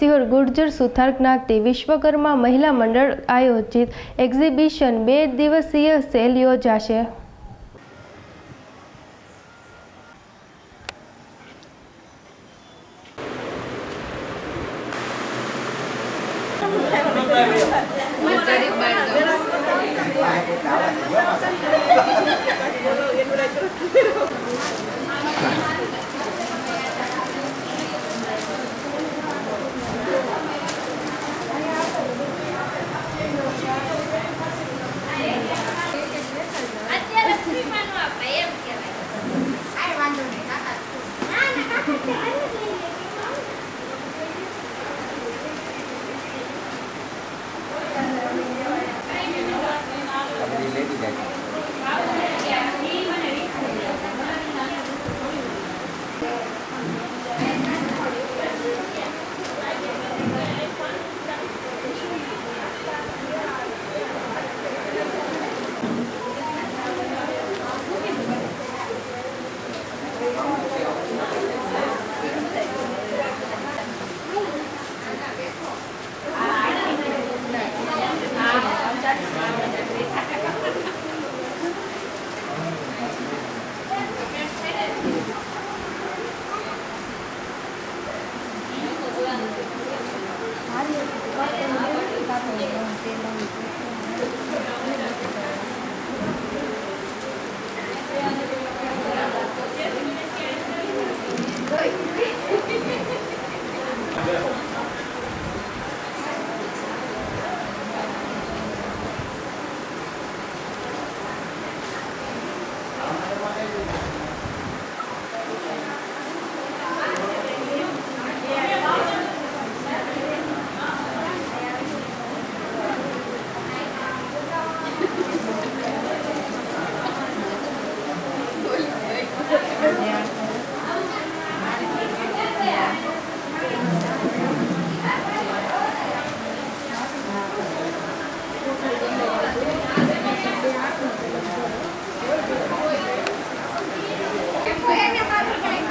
સિહોર ગુર્જર સુથાર જ્ઞાતિ વિશ્વકર્મા મહિલા મંડળ આયોજિત એક્ઝિબિશન બે દિવસીય સેલ યોજાશે. અત્યારે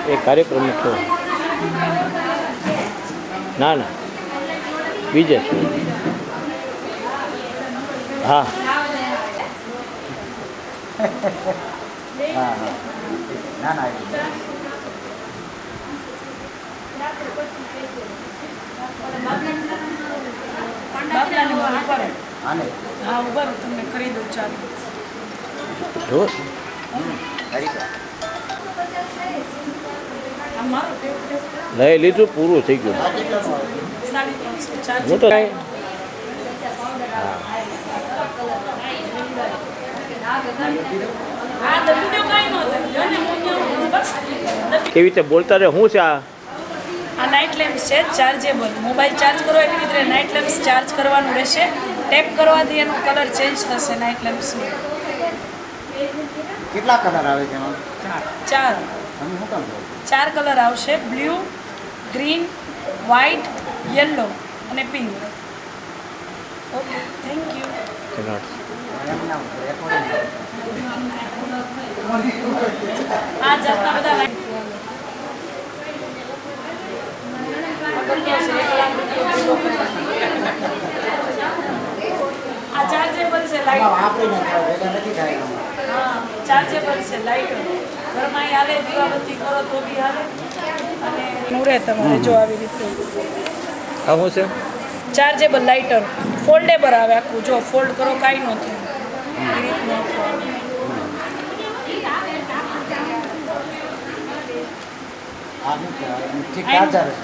એ કાર્યક્રમ છો ના ના. બીજે છે. હા. હા હા. ના ના તમને કરી દઉં ચાલો. જો. લઈ લીધું પૂરું થઈ ગયું. હું તો કાંઈ આ દબીનો કાંઈ ન થાય જો ને હું બસ કેવી રીતે બોલતા રહે? શું છે આ? આ નાઇટ લેમ્પ છે ચાર્જેબલ મોબાઈલ ચાર્જ કરો એવી રીતે નાઇટ લેમ્પ ચાર્જ કરવાનું રહેશે. ટેપ કરવાથી એનો કલર ચેન્જ થશે નાઇટ લેમ્પ્સનો કેટલા કલર આવે છે એમાં? ચાર. ચાર કલર આવશે. બ્લુ ગ્રીન વ્હાઇટ યલો અને પિંક. Okay thank you. આ જાતના બધા આ ચાર્જેબલ છે લાઈટ ચાર્જેબલ છે લાઈટ ઘરમાં હાલે દીવાબત્તી કરો તો બી હાલે અને નૂરે તમારે જો આવી રીતે. આવું છે? ચાર્જેબલ લાઇટર ફોલ્ડેબલ આવે આખું. જો ફોલ્ડ કરો કાંઈ નથી એ રીતનું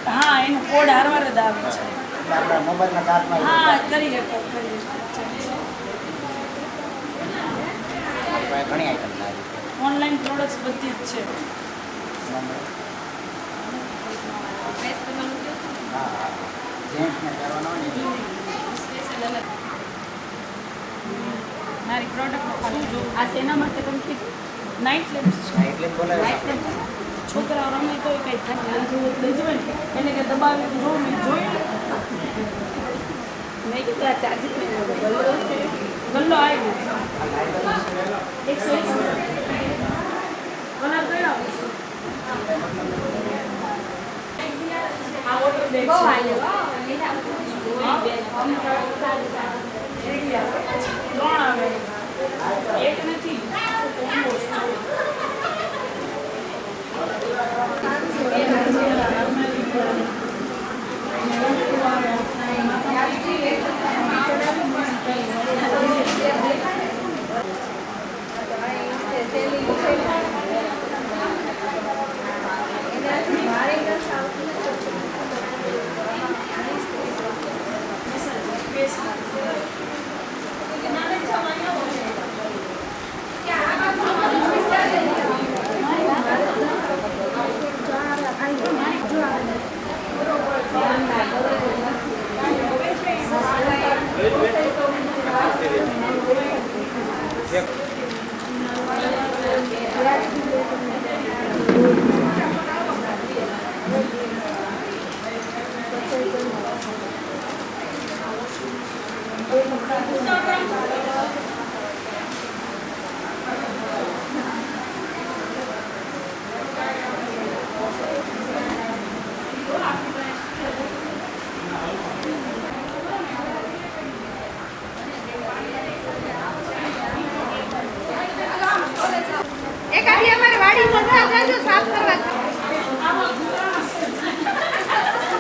હા એનું કોડ હારવાર જ આવે છે. આપણા મોબાઈલના ચાર્જમાં હા કરી શકો કરી શકો. ઘણી આઈટમ થાય ઓનલાઈન પ્રોડક્ટ્સ બધી જ છે. મારી પ્રોડક્ટ શું જો આ શેના માટે તમે કીધું? નાઇટ લેમ્પ છે લેમ્પ બોલાવે છે આપણે. છોકરાઓ રમે તો કંઈ થાય ના જોવું લઈ જવાય એને કે દબાવી જોઉં મેં જોઈ મેં કીધું આ ચાર્જિંગ ગલ્લો છે. ગલ્લો આવી ગયો. એકસો કલર કયો એક નથી. એક આડી અમારે વાડી મોટા જાજો સાફ કરવા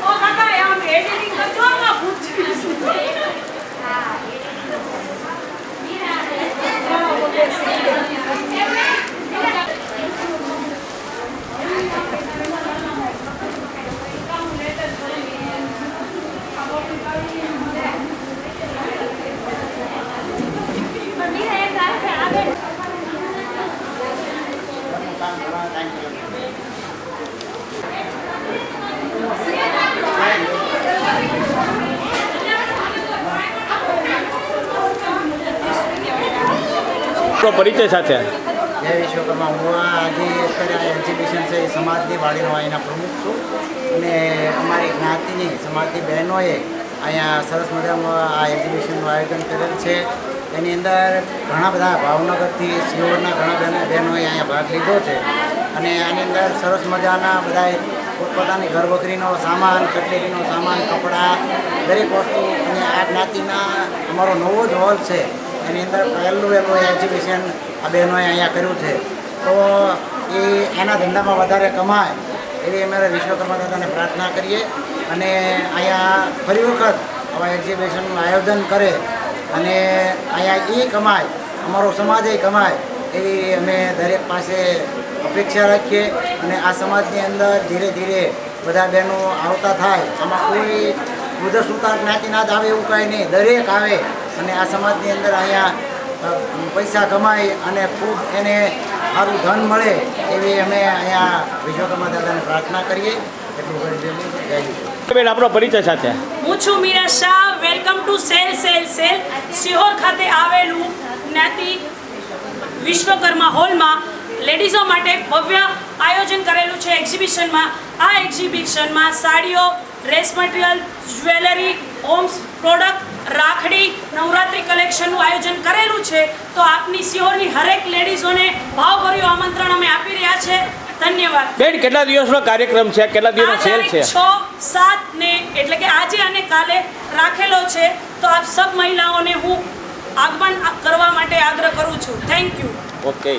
ઓ કાકા આમ એડિટિંગ કરજો આમાં ભૂત કામ કરવાનો ટાઈમ કર્યો તો પરિચય સાથે? જય વિશ્વકર્મા. હું આજે અત્યારે એક્ઝિબિશન છે, એ સમાજની વાડીનો અહીંના પ્રમુખ છું. અને અમારી જ્ઞાતિની સમાજની બહેનોએ અહીંયા સરસ મજામાં આ એક્ઝિબિશનનું આયોજન કરેલ છે. એની અંદર ઘણા બધા ભાવનગરથી સિયોરના ઘણા બહેનો બહેનોએ અહીંયા ભાગ લીધો છે. અને આની અંદર સરસ મજાના બધાય પોતપોતાની ઘર બકરીનો સામાન, કટલેરીનો સામાન, કપડાં, દરેક વસ્તુ. અને આ જ્ઞાતિના અમારો નવો જ હોલ છે. એની અંદર પહેલું એનું એક્ઝિબિશન આ બહેનોએ અહીંયા કર્યું છે. તો એ એના ધંધામાં વધારે કમાય એવી અમારે વિશ્વકર્મા દાદાને પ્રાર્થના કરીએ. અને અહીંયા ફરી વખત આવા એક્ઝિબિશનનું આયોજન કરે અને અહીંયા એ કમાય, અમારો સમાજ એ કમાય એવી અમે દરેક પાસે અપેક્ષા રાખીએ અને આ સમાજની અંદર ધીરે ધીરે બધા બહેનો આવતા થાય. આમાં કોઈ વૃદ્ધ સુતાર જ્ઞાતિના જ આવે એવું કાંઈ નહીં. દરેક આવે અને આ સમાજની અંદર અહીંયા પૈસા કમાય અને ખૂબ એને સારું ધન મળે એવી અમે અહીંયા વિશ્વકર્મા દાદાને પ્રાર્થના કરીએ. બેન આપણો પરિચય સાથે. હું છું Meera Shah. Welcome to sale sale sale Sihor ખાતે આવેલું જ્ઞાતિ વિશ્વકર્મા હોલમાં લેડીઝો માટે ભવ્ય આયોજન કરેલું છે એક્ઝિબિશનમાં. આ એક્ઝિબિશનમાં સાડીઓ dress material jewellery homes product રાખડી નવરાત્રિ કલેક્શનનું આયોજન કરેલું છે. તો આપની સિહોરની હરેક લેડીઝોને ભાવભર્યું આમંત્રણ અમે આપી રહ્યા છે. ધન્યવાદ. બેન કેટલા દિવસનો કાર્યક્રમ છે? કેટલા દિવસનો સેલ છે? છ સાત ને એટલે કે આજે અને કાલે રાખેલો છે. તો આપ સબ મહિલાઓને હું આગમન કરવા માટે આગ્રહ કરું છું. Thank you okay